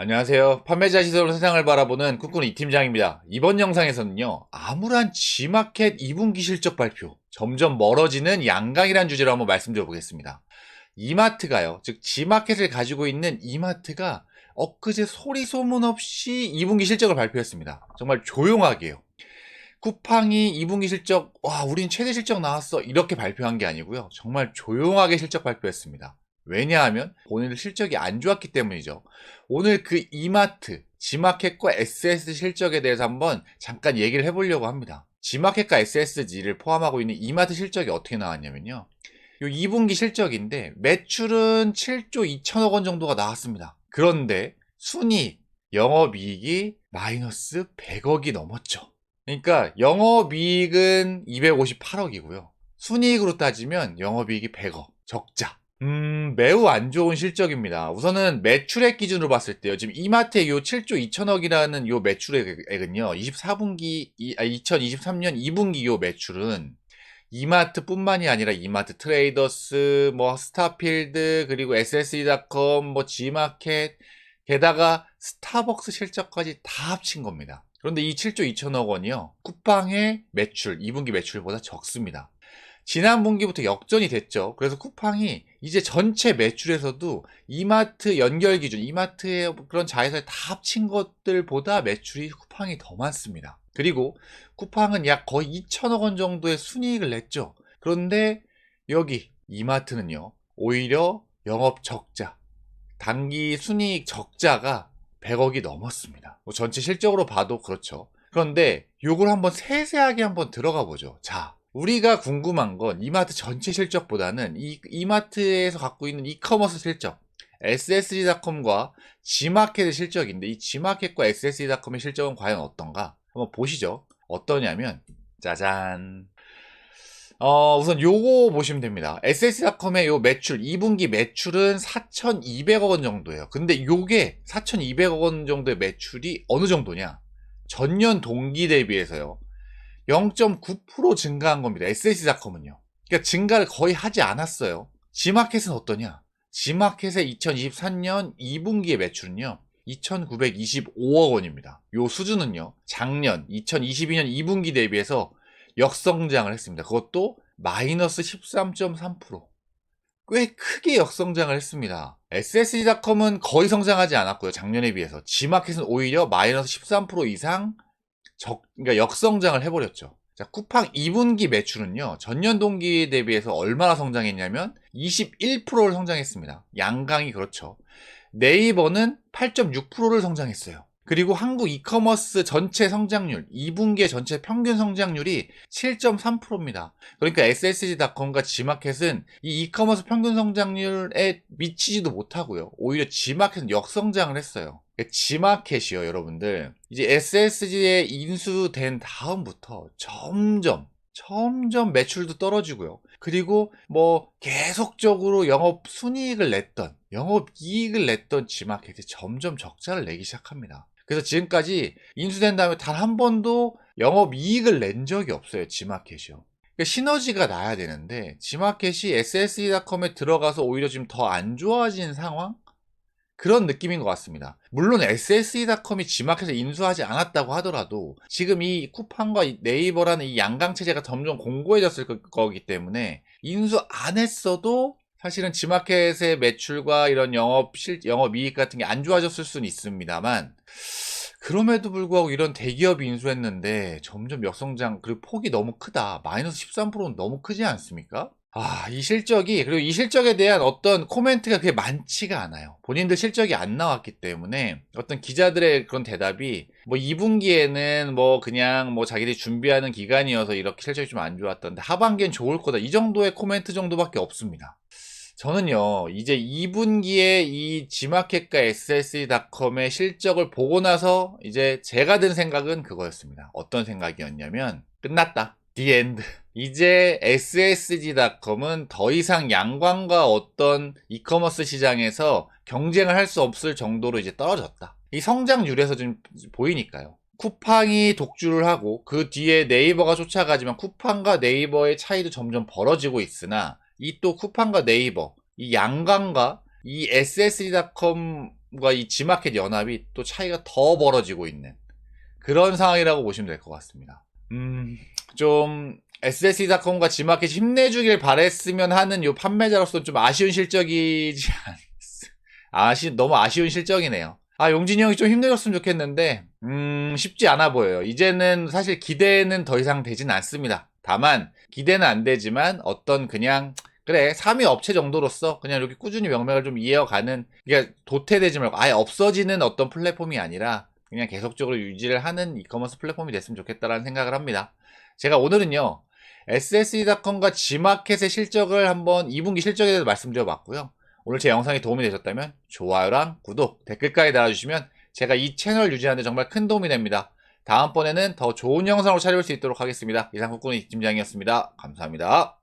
안녕하세요. 판매자 시설로 세상을 바라보는 꿈꾸는 이 팀장입니다. 이번 영상에서는요, 암울한 G마켓 2분기 실적 발표, 점점 멀어지는 양강이란 주제로 한번 말씀드려 보겠습니다. 이마트가요, 즉 G마켓을 가지고 있는 이마트가 엊그제 소리 소문 없이 2분기 실적을 발표했습니다. 정말 조용하게요. 쿠팡이 2분기 실적, 와, 우린 최대 실적 나왔어. 이렇게 발표한 게 아니고요. 정말 조용하게 실적 발표했습니다. 왜냐하면 본인들 실적이 안 좋았기 때문이죠. 오늘 그 이마트, G마켓과 SS 실적에 대해서 한번 잠깐 얘기를 해보려고 합니다. G마켓과 SSG를 포함하고 있는 이마트 실적이 어떻게 나왔냐면요. 요 2분기 실적인데 매출은 7조 2천억 원 정도가 나왔습니다. 그런데 순이익, 영업이익이 마이너스 100억이 넘었죠. 그러니까 영업이익은 258억이고요. 순이익으로 따지면 영업이익이 100억, 적자. 음, 매우 안 좋은 실적입니다. 우선은 매출액 기준으로 봤을 때요. 지금 이마트의 요 7조 2천억이라는 요 매출액은요. 24분기, 아, 2023년 2분기 요 매출은 이마트뿐만이 아니라 이마트 트레이더스, 뭐 스타필드, 그리고 SSE닷컴, 뭐 G마켓, 게다가 스타벅스 실적까지 다 합친 겁니다. 그런데 이 7조 2천억 원이요. 쿠팡의 매출, 2분기 매출보다 적습니다. 지난 분기부터 역전이 됐죠. 그래서 쿠팡이 이제 전체 매출에서도 이마트 연결 기준, 이마트의 그런 자회사에 다 합친 것들보다 매출이 쿠팡이 더 많습니다. 그리고 쿠팡은 약 거의 2천억 원 정도의 순이익을 냈죠. 그런데 여기 이마트는요, 오히려 영업 적자, 단기 순이익 적자가 100억이 넘었습니다. 뭐 전체 실적으로 봐도 그렇죠. 그런데 요걸 한번 세세하게 한번 들어가 보죠. 자, 우리가 궁금한 건 이마트 전체 실적보다는 이 이마트에서 갖고 있는 이커머스 실적, SSG닷컴과 G마켓의 실적인데 이 G마켓과 SSG닷컴의 실적은 과연 어떤가? 한번 보시죠. 어떠냐면 짜잔. 어, 우선 요거 보시면 됩니다. SS닷컴의 요 매출, 2분기 매출은 4,200억 원 정도예요. 근데 요게 4,200억 원 정도의 매출이 어느 정도냐? 전년 동기 대비해서요. 0.9% 증가한 겁니다. SS닷컴은요. 그러니까 증가를 거의 하지 않았어요. G마켓은 어떠냐? G마켓의 2023년 2분기의 매출은요. 2,925억 원입니다. 요 수준은요. 작년 2022년 2분기 대비해서 역성장을 했습니다. 그것도 마이너스 13.3%. 꽤 크게 역성장을 했습니다. SS닷컴은 거의 성장하지 않았고요. 작년에 비해서. G마켓은 오히려 마이너스 13% 이상 적, 그러니까 역성장을 해버렸죠. 자, 쿠팡 2분기 매출은요, 전년 동기 대비해서 얼마나 성장했냐면 21%를 성장했습니다. 양강이 그렇죠. 네이버는 8.6%를 성장했어요. 그리고 한국 이커머스 전체 성장률, 2분기의 전체 평균 성장률이 7.3%입니다. 그러니까 SSG닷컴과 G마켓은 이 이커머스 평균 성장률에 미치지도 못하고요. 오히려 G마켓은 역성장을 했어요. G마켓이요, 여러분들. 이제 SSG에 인수된 다음부터 점점, 점점 매출도 떨어지고요. 그리고 뭐 계속적으로 영업 순이익을 냈던, 영업 이익을 냈던 G마켓이 점점 적자를 내기 시작합니다. 그래서 지금까지 인수된 다음에 단 한 번도 영업 이익을 낸 적이 없어요, G마켓이요. 그러니까 시너지가 나야 되는데, G마켓이 SSE.com에 들어가서 오히려 지금 더 안 좋아진 상황? 그런 느낌인 것 같습니다. 물론 SSE.com이 G마켓을 인수하지 않았다고 하더라도 지금 이 쿠팡과 네이버라는 이 양강 체제가 점점 공고해졌을 거기 때문에 인수 안 했어도 사실은 G마켓의 매출과 이런 영업 실 영업 이익 같은 게 안 좋아졌을 수는 있습니다만 그럼에도 불구하고 이런 대기업이 인수했는데 점점 역성장 그리고 폭이 너무 크다. 마이너스 13%는 너무 크지 않습니까? 아, 이 실적이, 그리고 이 실적에 대한 어떤 코멘트가 그렇게 많지가 않아요. 본인들 실적이 안 나왔기 때문에 어떤 기자들의 그런 대답이 뭐 2분기에는 뭐 그냥 뭐 자기들이 준비하는 기간이어서 이렇게 실적이 좀 안 좋았던데 하반기엔 좋을 거다. 이 정도의 코멘트 정도밖에 없습니다. 저는요, 이제 2분기에 이 G마켓과 SSE.com의 실적을 보고 나서 이제 제가 든 생각은 그거였습니다. 어떤 생각이었냐면, 끝났다. The end. 이제 SSG.com은 더 이상 양광과 어떤 이커머스 시장에서 경쟁을 할 수 없을 정도로 이제 떨어졌다. 이 성장률에서 좀 보이니까요. 쿠팡이 독주를 하고 그 뒤에 네이버가 쫓아가지만 쿠팡과 네이버의 차이도 점점 벌어지고 있으나 이 또 쿠팡과 네이버 이 양광과 이 SSG.com 이팀과 이 지마켓 연합이 또 차이가 더 벌어지고 있는 그런 상황이라고 보시면 될 것 같습니다. 음, 좀 SSE.com과 지마켓이 힘내주길 바랬으면 하는 요 판매자로서 좀 아쉬운 실적이지 아쉬, 너무 아쉬운 실적이네요. 아, 용진이 형이 좀 힘내줬으면 좋겠는데, 음, 쉽지 않아 보여요. 이제는 사실 기대는 더 이상 되진 않습니다. 다만, 기대는 안 되지만, 어떤 그냥, 그래, 3위 업체 정도로서 그냥 이렇게 꾸준히 명맥을 좀 이어가는, 그러니까 도태되지 말고 아예 없어지는 어떤 플랫폼이 아니라, 그냥 계속적으로 유지를 하는 이커머스 플랫폼이 됐으면 좋겠다라는 생각을 합니다. 제가 오늘은요, SSE.com과 G마켓의 실적을 한번 2분기 실적에 대해서 말씀드려 봤고요. 오늘 제 영상이 도움이 되셨다면 좋아요랑 구독, 댓글까지 달아주시면 제가 이 채널 유지하는데 정말 큰 도움이 됩니다. 다음번에는 더 좋은 영상으로 찾아올 수 있도록 하겠습니다. 이상 국군의 팀장이었습니다. 감사합니다.